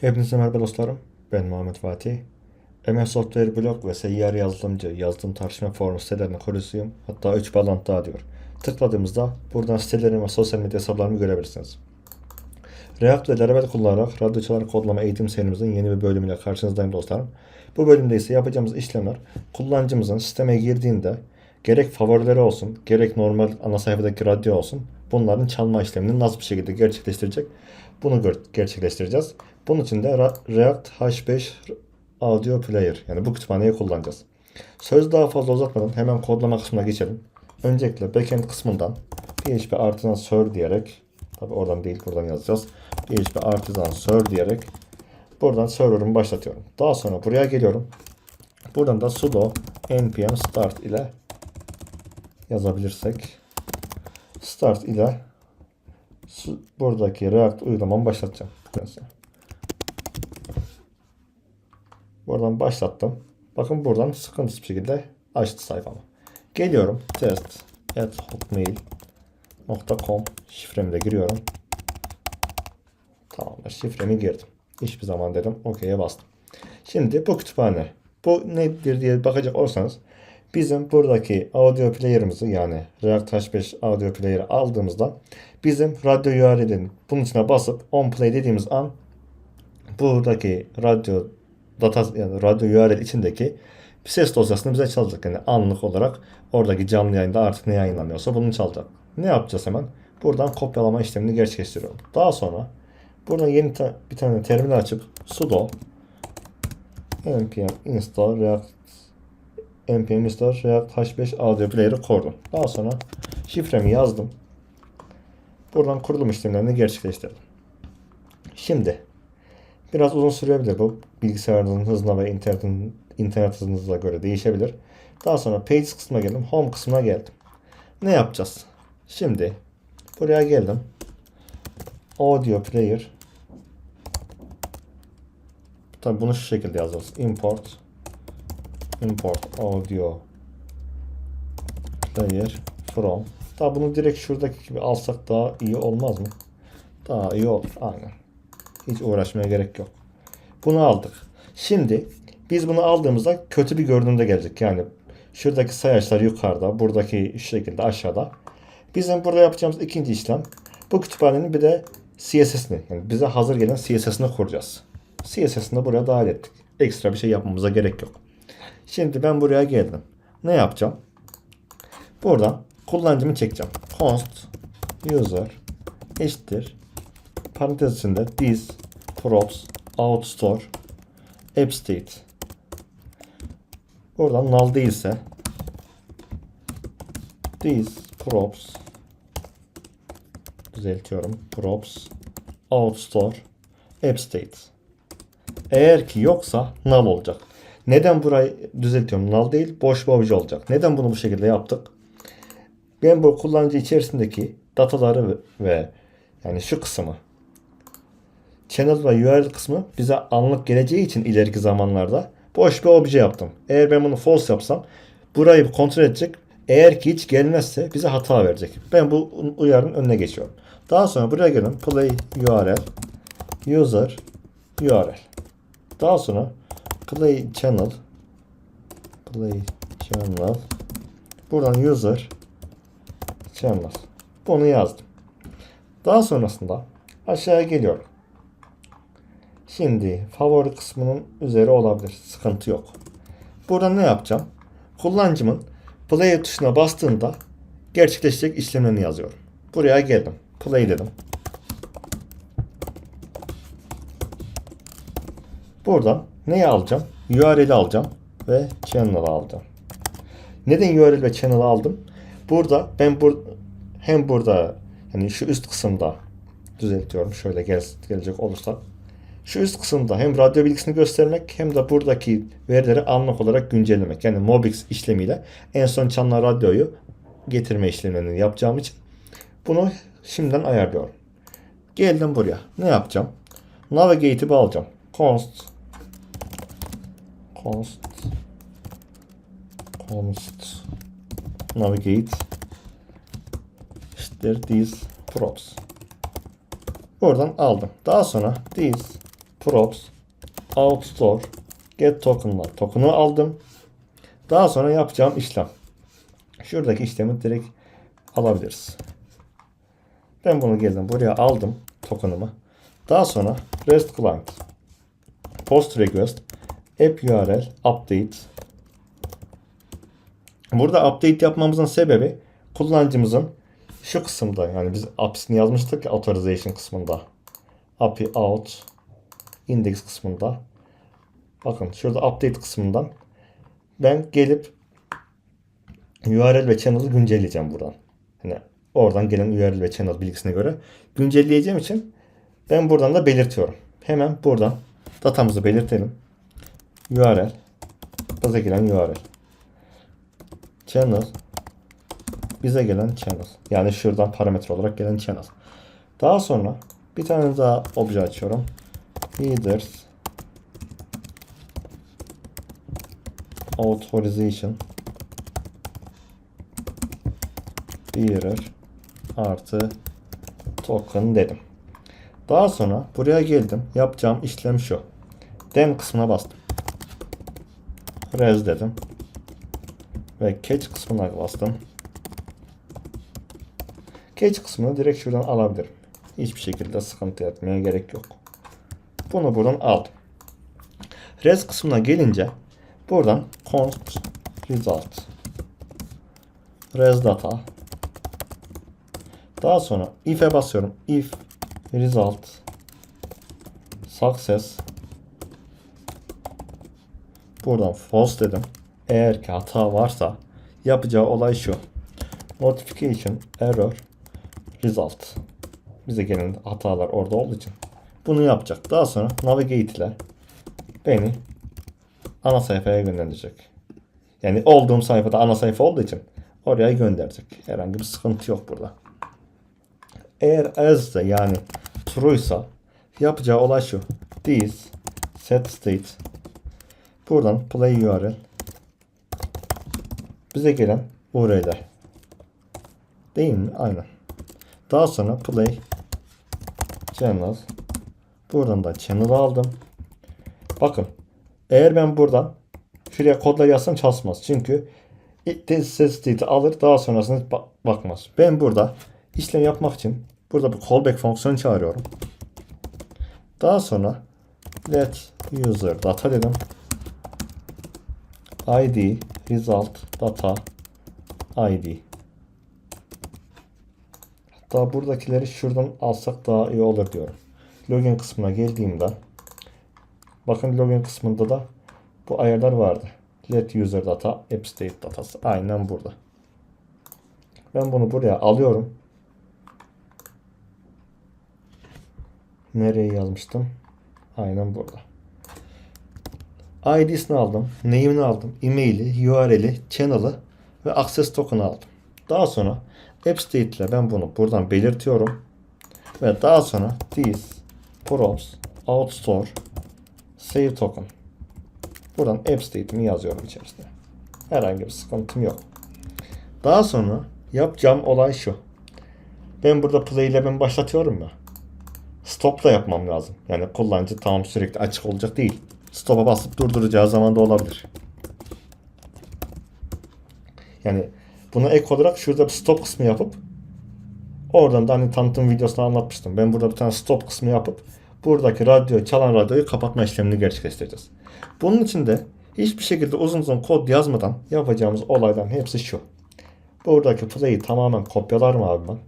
Hepinize merhaba dostlarım. Ben Muhammed Fatih. MS Software Blog ve seyyar yazılımcı yazılım tartışma forum sitelerinin kurucusuyum. Hatta 3 bağlantı daha diyor. Tıkladığımızda buradan sitelerim ve sosyal medya hesaplarımı görebilirsiniz. React ve Laravel kullanarak radyoçalar kodlama eğitim serimizin yeni bir bölümüyle karşınızdayım dostlarım. Bu bölümde ise yapacağımız işlemler kullanıcımızın sisteme girdiğinde gerek favorileri olsun gerek normal ana sayfadaki radyo olsun bunların çalma işlemini nasıl bir şekilde gerçekleştirecek bunu gerçekleştireceğiz. Bunun için de React H5 Audio Player yani bu kütüphaneyi kullanacağız. Söz daha fazla uzatmadan hemen kodlama kısmına geçelim. Öncelikle backend kısmından PHP artisan serve diyerek tabi oradan değil buradan yazacağız. PHP artisan serve diyerek buradan server'ımı başlatıyorum. Daha sonra buraya geliyorum. Buradan da sudo npm start ile yazabilirsek start ile buradaki React uygulamamı başlatacağım. Mesela. Buradan başlattım. Bakın buradan sıkıntısız bir şekilde açtı sayfamı. Geliyorum test at hotmail.com şifremi de giriyorum. Tamamdır. Şifremi girdim. Hiçbir zaman dedim OK'ye bastım. Şimdi bu kütüphane. Bu nedir diye bakacak olursanız bizim buradaki audio player'ımızı yani React H5 audio player'ı aldığımızda bizim radyo URL'in bunun içine basıp on play dediğimiz an buradaki radyo data yani radyo URL içindeki bir ses dosyasını bize çalacak. Yani anlık olarak oradaki canlı yayında artık ne yayınlanıyorsa bunu çalacak. Ne yapacağız hemen? Buradan kopyalama işlemini gerçekleştiriyorum. Daha sonra buradan yeni ta- bir tane terminal açıp sudo npm install react npm install react h5 audio player'ı kurdum. Daha sonra şifremi yazdım. Buradan kurulum işlemlerini gerçekleştirdim. Şimdi Biraz uzun sürebilir bu. Bilgisayarınızın hızına ve internetin, internet hızınıza göre değişebilir. Daha sonra Pages kısmına geldim. Home kısmına geldim. Ne yapacağız? Şimdi buraya geldim. Audio Player. Tabi bunu şu şekilde yazacağız. Import Import Audio Player from. Tabi bunu direkt şuradaki gibi alsak daha iyi olmaz mı? Daha iyi olur. Aynen. Hiç uğraşmaya gerek yok. Bunu aldık. Şimdi biz bunu aldığımızda kötü bir görünümde gelecek. Yani şuradaki sayaçlar yukarıda, buradaki şu şekilde aşağıda. Bizim burada yapacağımız ikinci işlem bu kütüphanenin bir de CSS'ini yani bize hazır gelen CSS'ini kuracağız. CSS'ini buraya dahil ettik. Ekstra bir şey yapmamıza gerek yok. Şimdi ben buraya geldim. Ne yapacağım? Buradan kullanıcımı çekeceğim. Const user eşittir parantez içinde this props out store app state buradan null değilse this props düzeltiyorum props out store app state eğer ki yoksa null olacak. Neden burayı düzeltiyorum? Null değil, boş bir obje olacak. Neden bunu bu şekilde yaptık? Ben bu kullanıcı içerisindeki dataları ve- yani şu kısmı channel ve URL kısmı bize anlık geleceği için ileriki zamanlarda boş bir obje yaptım. Eğer ben bunu false yapsam burayı kontrol edecek. Eğer ki hiç gelmezse bize hata verecek. Ben bu uyarının önüne geçiyorum. Daha sonra buraya gelin play URL user URL. Daha sonra play channel play channel buradan user channel bunu yazdım. Daha sonrasında aşağıya geliyorum. Şimdi favori kısmının üzeri olabilir. Sıkıntı yok. Burada ne yapacağım? Kullanıcımın play tuşuna bastığında gerçekleşecek işlemlerini yazıyorum. Buraya geldim. Play dedim. Buradan neyi alacağım? URL'i alacağım ve channel'ı alacağım. Neden URL ve channel'ı aldım? Burada ben bur hem burada yani şu üst kısımda düzeltiyorum. Şöyle gel gelecek olursa şu üst kısımda hem radyo bilgisini göstermek hem de buradaki verileri anlık olarak güncellemek. Yani Mobix işlemiyle en son çalınan radyoyu getirme işlemlerini yapacağım için bunu şimdiden ayarlıyorum. Geldim buraya. Ne yapacağım? Navigate'i alacağım. Const const const navigate eşittir these props. Buradan aldım. Daha sonra these props out store get token'lar. Token'u aldım. Daha sonra yapacağım işlem. Şuradaki işlemi direkt alabiliriz. Ben bunu geldim buraya aldım token'ımı. Daha sonra REST client post request app URL update Burada update yapmamızın sebebi kullanıcımızın şu kısımda yani biz app'sini yazmıştık ya authorization kısmında. API out index kısmında. Bakın şurada update kısmından ben gelip URL ve channel'ı güncelleyeceğim buradan. Hani oradan gelen URL ve channel bilgisine göre güncelleyeceğim için ben buradan da belirtiyorum. Hemen buradan datamızı belirtelim. URL bize gelen URL channel bize gelen channel. Yani şuradan parametre olarak gelen channel. Daha sonra bir tane daha obje açıyorum. Headers authorization bearer artı token dedim. Daha sonra buraya geldim. Yapacağım işlem şu. Then kısmına bastım. Res dedim. Ve catch kısmına bastım. Catch kısmını direkt şuradan alabilirim. Hiçbir şekilde sıkıntı etmeye gerek yok. Bunu buradan aldım. Res kısmına gelince buradan const result res data daha sonra if'e basıyorum. If result success buradan false dedim. Eğer ki hata varsa yapacağı olay şu. Notification error result. Bize gelen hatalar orada olduğu için bunu yapacak. Daha sonra navigate ile beni ana sayfaya gönderecek. Yani olduğum sayfada ana sayfa olduğu için oraya gönderecek. Herhangi bir sıkıntı yok burada. Eğer as ise yani true ise yapacağı olay şu. This set state buradan play URL bize gelen URL'ler. Değil mi? Aynen. Daha sonra play channel buradan da channel aldım. Bakın eğer ben buradan şuraya kodla yazsam çalışmaz. Çünkü sesliği alır daha sonrasında ba- bakmaz. Ben burada işlem yapmak için burada bir callback fonksiyonu çağırıyorum. Daha sonra let user data dedim. id result data id Hatta buradakileri şuradan alsak daha iyi olur diyorum. Login kısmına geldiğimde bakın login kısmında da bu ayarlar vardı. Let user data app state datası aynen burada. Ben bunu buraya alıyorum. Nereye yazmıştım? Aynen burada. ID'sini aldım. Name'ini aldım. E-mail'i, URL'i, channel'ı ve access token'ı aldım. Daha sonra app state ile ben bunu buradan belirtiyorum. Ve daha sonra this props out store save token. Buradan app state'imi yazıyorum içerisine. Herhangi bir sıkıntım yok. Daha sonra yapacağım olay şu. Ben burada play ile ben başlatıyorum ya. Stop'la yapmam lazım. Yani kullanıcı tamam sürekli açık olacak değil. Stop'a basıp durduracağı zaman da olabilir. Yani buna ek olarak şurada bir stop kısmı yapıp oradan da hani tanıtım videosunda anlatmıştım. Ben burada bir tane stop kısmı yapıp buradaki radyo, çalan radyoyu kapatma işlemini gerçekleştireceğiz. Bunun için de hiçbir şekilde uzun uzun kod yazmadan yapacağımız olaydan hepsi şu. Buradaki play'i tamamen kopyalar mı abi ben?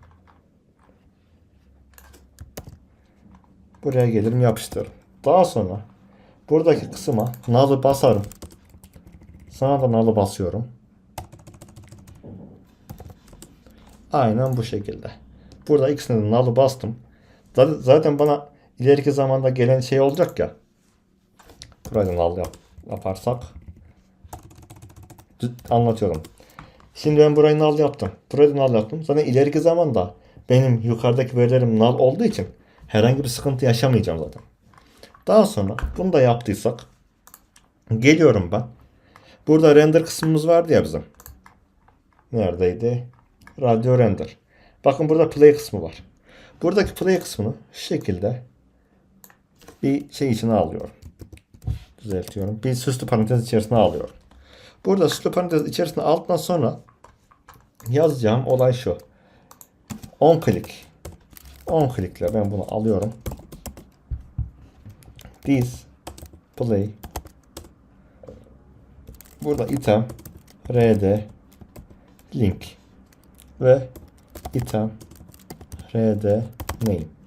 Buraya gelirim yapıştırırım. Daha sonra buradaki kısma nal'ı basarım. Sana da nal'ı basıyorum. Aynen bu şekilde. Burada ikisine de nal'ı bastım. Zaten bana ileriki zamanda gelen şey olacak ya. Buraya da nal yap, yaparsak. Anlatıyorum. Şimdi ben burayı nal yaptım. Burayı nal yaptım. Zaten ileriki zamanda benim yukarıdaki verilerim nal olduğu için herhangi bir sıkıntı yaşamayacağım zaten. Daha sonra bunu da yaptıysak geliyorum ben. Burada render kısmımız vardı ya bizim. Neredeydi? Radyo render. Bakın burada play kısmı var. Buradaki play kısmını şu şekilde bir şey içine alıyorum. Düzeltiyorum. Bir süslü parantez içerisine alıyorum. Burada süslü parantez içerisine aldıktan sonra yazacağım olay şu. 10 klik. 10 klikle ben bunu alıyorum. This play burada item rd link ve item rd name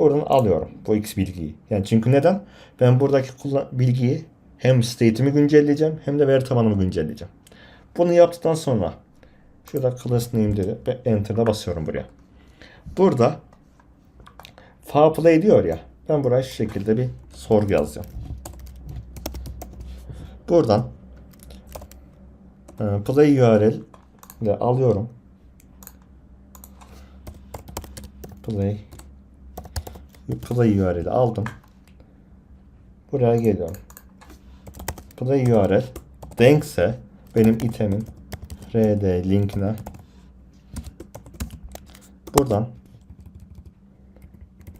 buradan alıyorum bu x bilgiyi. Yani çünkü neden? Ben buradaki bilgiyi hem state'imi güncelleyeceğim hem de veri tabanımı güncelleyeceğim. Bunu yaptıktan sonra şurada class name dedi. Ben enter'da basıyorum buraya. Burada fa diyor ya. Ben buraya şu şekilde bir sorgu yazacağım. Buradan e, play URL ile alıyorum. Play play URL'i aldım. Buraya geliyorum. Play URL denkse benim itemin rd linkine buradan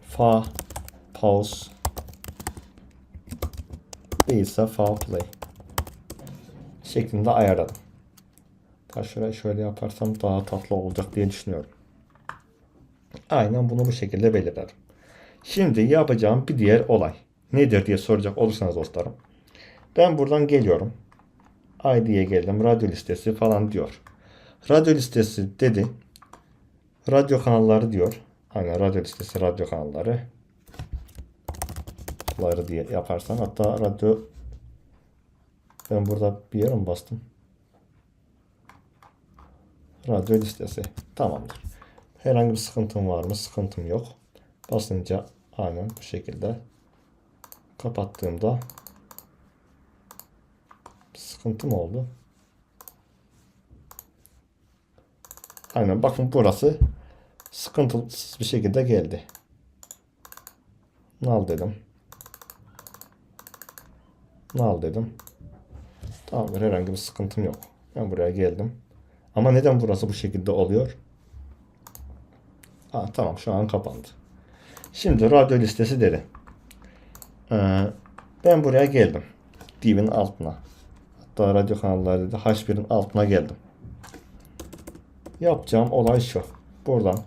fa pause değilse fa play şeklinde ayarladım. Ta şurayı şöyle yaparsam daha tatlı olacak diye düşünüyorum. Aynen bunu bu şekilde belirledim. Şimdi yapacağım bir diğer olay. Nedir diye soracak olursanız dostlarım. Ben buradan geliyorum. ID'ye geldim. Radyo listesi falan diyor. Radyo listesi dedi. Radyo kanalları diyor. Aynen radyo listesi, radyo kanalları. Ları diye yaparsan. Hatta radyo ben burada bir yere mi bastım? Radyo listesi. Tamamdır. Herhangi bir sıkıntım var mı? Sıkıntım yok. Basınca aynen bu şekilde kapattığımda sıkıntı mı oldu? Aynen bakın burası sıkıntısız bir şekilde geldi. Nal dedim. Nal dedim. Tamamdır herhangi bir sıkıntım yok. Ben buraya geldim. Ama neden burası bu şekilde oluyor? Ha, tamam şu an kapandı. Şimdi radyo listesi dedi. Ee, ben buraya geldim. Divin altına. Hatta radyo kanalları dedi. H1'in altına geldim. Yapacağım olay şu. Buradan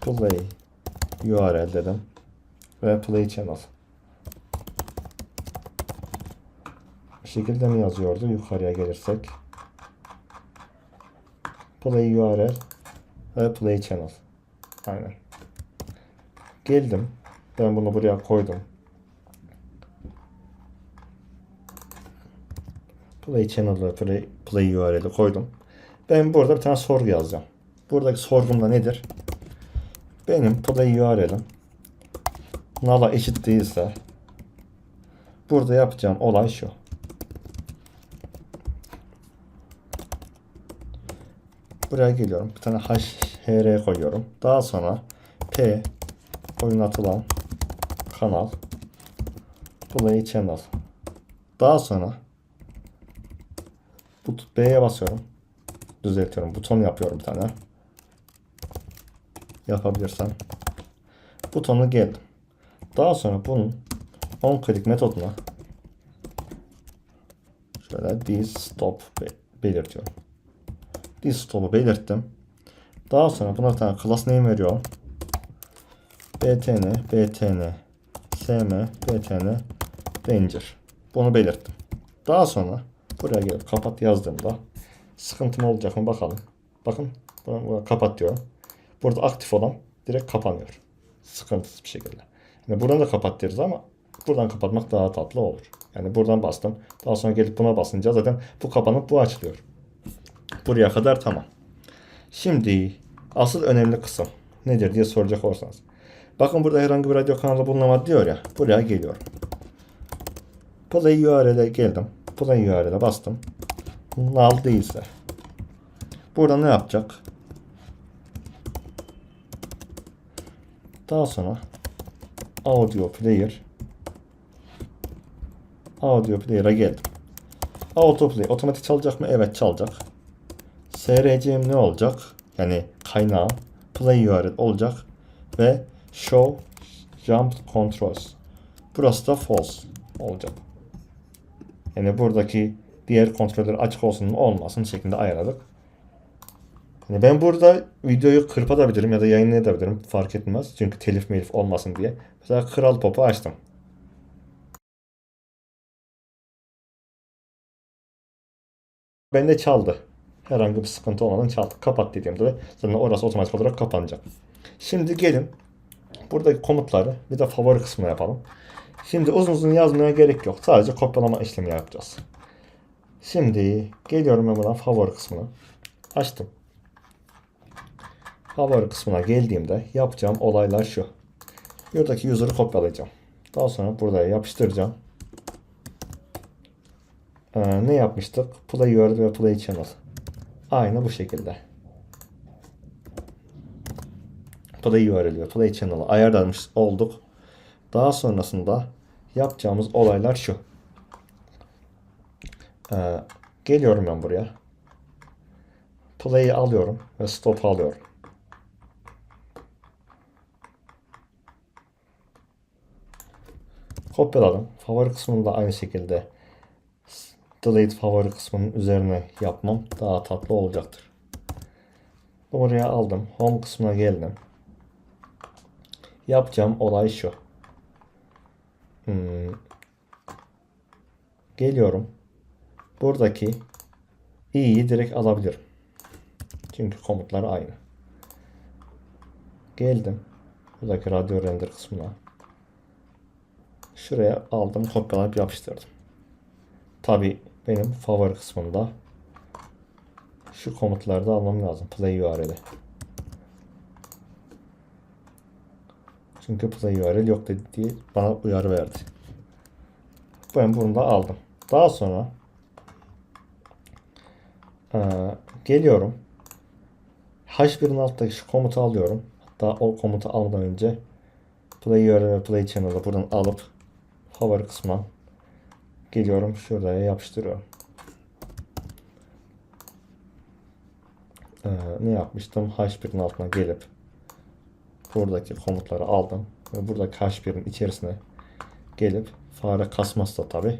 play URL dedim. Ve play channel. Bu şekilde mi yazıyordu? Yukarıya gelirsek. Play URL ve play channel. Aynen. Geldim. Ben bunu buraya koydum. Play channel ve play, play URL'i koydum. Ben burada bir tane sorgu yazacağım. Buradaki sorgum da nedir? Benim play URL'im null'a eşit değilse burada yapacağım olay şu. Buraya geliyorum. Bir tane hr koyuyorum. Daha sonra p oynatılan kanal play channel. Daha sonra B'ye basıyorum. Düzeltiyorum. Buton yapıyorum bir tane. Yapabilirsem. Butonu geldim. Daha sonra bunun on click metoduna şöyle this stop be- belirtiyorum. This stop'u belirttim. Daha sonra buna bir tane class name veriyorum. btn, btn, sm, btn, ranger. Bunu belirttim. Daha sonra buraya gelip kapat yazdığımda sıkıntım olacak mı bakalım. Bakın buna kapat diyorum. Burada aktif olan direkt kapanıyor. Sıkıntısız bir şekilde. Yani buradan da kapat deriz ama buradan kapatmak daha tatlı olur. Yani buradan bastım. Daha sonra gelip buna basınca zaten bu kapanıp bu açılıyor. Buraya kadar tamam. Şimdi asıl önemli kısım nedir diye soracak olursanız. Bakın burada herhangi bir radyo kanalı bulunamadı diyor ya. Buraya geliyorum. Play URL'e geldim. Play URL'e bastım. Null değilse. Burada ne yapacak? Daha sonra audio player audio player'a geldim. Autoplay otomatik çalacak mı? Evet çalacak. SRC'm ne olacak? Yani kaynağı play URL olacak ve show jump controls. Burası da false olacak. Yani buradaki diğer kontroller açık olsun mu olmasın şeklinde ayarladık. Yani ben burada videoyu kırpatabilirim ya da yayınlayabilirim fark etmez. Çünkü telif melif olmasın diye. Mesela kral popu açtım. Bende çaldı. Herhangi bir sıkıntı olmadan çaldı. Kapat dediğimde de zaten orası otomatik olarak kapanacak. Şimdi gelin buradaki komutları bir de favori kısmına yapalım. Şimdi uzun uzun yazmaya gerek yok. Sadece kopyalama işlemi yapacağız. Şimdi geliyorum ben buradan favori kısmına. Açtım. Favori kısmına geldiğimde yapacağım olaylar şu. Buradaki user'ı kopyalayacağım. Daha sonra buraya yapıştıracağım. Ee, ne yapmıştık? Play URL ve Play Channel. Aynı bu şekilde. Play URL ve Play Channel'ı ayarlamış olduk. Daha sonrasında yapacağımız olaylar şu. Ee, geliyorum ben buraya. Play'i alıyorum ve stop'u alıyorum. Kopyaladım. Favori kısmını da aynı şekilde delete favori kısmının üzerine yapmam daha tatlı olacaktır. Buraya aldım. Home kısmına geldim. Yapacağım olay şu. Hmm. Geliyorum. Buradaki i'yi direkt alabilirim. Çünkü komutlar aynı. Geldim. Buradaki radyo render kısmına. Şuraya aldım, kopyalayıp yapıştırdım. Tabi benim favori kısmında şu komutları da almam lazım. Play URL'i. Çünkü play URL yok dedi diye bana uyarı verdi. Ben bunu da aldım. Daha sonra ee, geliyorum. H1'in alttaki şu komutu alıyorum. Hatta o komutu almadan önce play URL ve play channel'ı buradan alıp favori kısmına geliyorum. Şuraya yapıştırıyorum. Ee, ne yapmıştım? H1'in altına gelip buradaki komutları aldım ve buradaki H1'in içerisine gelip fare kasması da tabi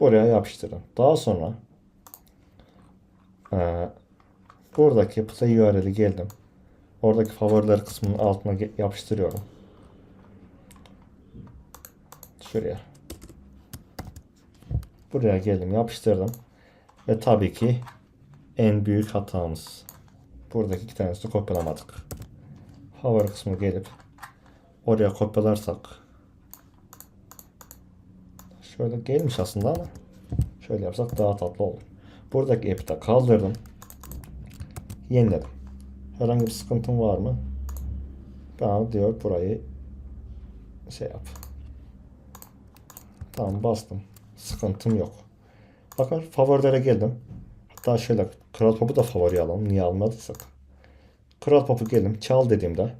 buraya yapıştırdım. Daha sonra e, buradaki play URL'i geldim. Oradaki favoriler kısmının altına yapıştırıyorum. Şuraya. Buraya geldim yapıştırdım. Ve tabii ki en büyük hatamız. Buradaki iki tanesini kopyalamadık. Favori kısmı gelip oraya kopyalarsak şöyle gelmiş aslında ama şöyle yapsak daha tatlı olur. Buradaki app'i de kaldırdım. Yeniledim. Herhangi bir sıkıntım var mı? Bana diyor burayı şey yap. Tamam bastım. Sıkıntım yok. Bakın favorilere geldim. Hatta şöyle Kral Pop'u da favori alalım. Niye almadıysak. Kral Pop'u geldim. Çal dediğimde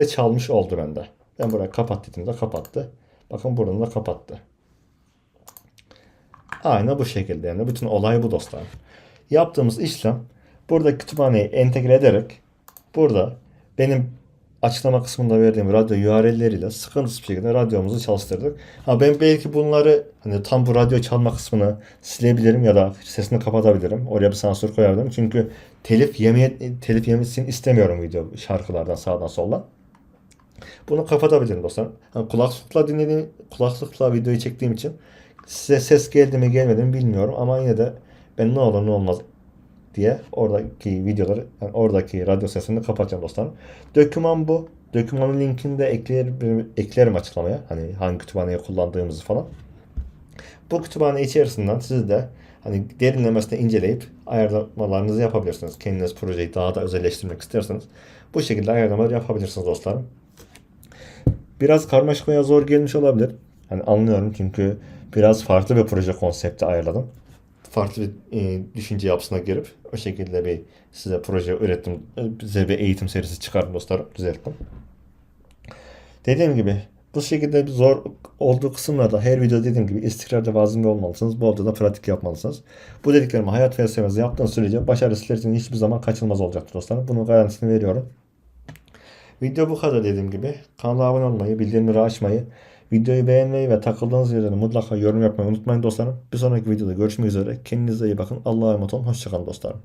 ve çalmış oldu bende. Ben buraya kapat dediğimde kapattı. Bakın buradan da kapattı. Aynı bu şekilde yani bütün olay bu dostlar. Yaptığımız işlem burada kütüphaneyi entegre ederek burada benim açıklama kısmında verdiğim radyo URL'leriyle sıkıntısız bir şekilde radyomuzu çalıştırdık. Ha ben belki bunları hani tam bu radyo çalma kısmını silebilirim ya da sesini kapatabilirim. Oraya bir sansür koyabilirim. Çünkü telif yemeye telif yemesini istemiyorum video şarkılardan sağdan soldan. Bunu kapatabilirim dostlar. Yani kulaklıkla dinlediğim, kulaklıkla videoyu çektiğim için size ses geldi mi gelmedi mi bilmiyorum ama yine de ben ne olur ne olmaz diye oradaki videoları yani oradaki radyo sesini kapatacağım dostlar. Döküman bu. Dökümanın linkini de eklerim, eklerim açıklamaya. Hani hangi kütüphaneyi kullandığımızı falan. Bu kütüphane içerisinden siz de hani derinlemesine inceleyip ayarlamalarınızı yapabilirsiniz. Kendiniz projeyi daha da özelleştirmek isterseniz bu şekilde ayarlamalar yapabilirsiniz dostlarım. Biraz karmaşık veya zor gelmiş olabilir. Hani anlıyorum çünkü biraz farklı bir proje konsepti ayarladım. Farklı bir e, düşünce yapısına girip o şekilde bir size proje ürettim. Size bir eğitim serisi çıkardım dostlarım. Düzelttim. Dediğim gibi Bu şekilde bir zor olduğu kısımlarda her video dediğim gibi istikrarda ve azimli olmalısınız. Bolca da pratik yapmalısınız. Bu dediklerimi hayat felsefenizi yaptığınız sürece başarı sizler için hiçbir zaman kaçınılmaz olacaktır dostlarım. Bunun garantisini veriyorum. Video bu kadar dediğim gibi. Kanala abone olmayı, bildirimleri açmayı, videoyu beğenmeyi ve takıldığınız yerlere mutlaka yorum yapmayı unutmayın dostlarım. Bir sonraki videoda görüşmek üzere. Kendinize iyi bakın. Allah'a emanet olun. Hoşçakalın dostlarım.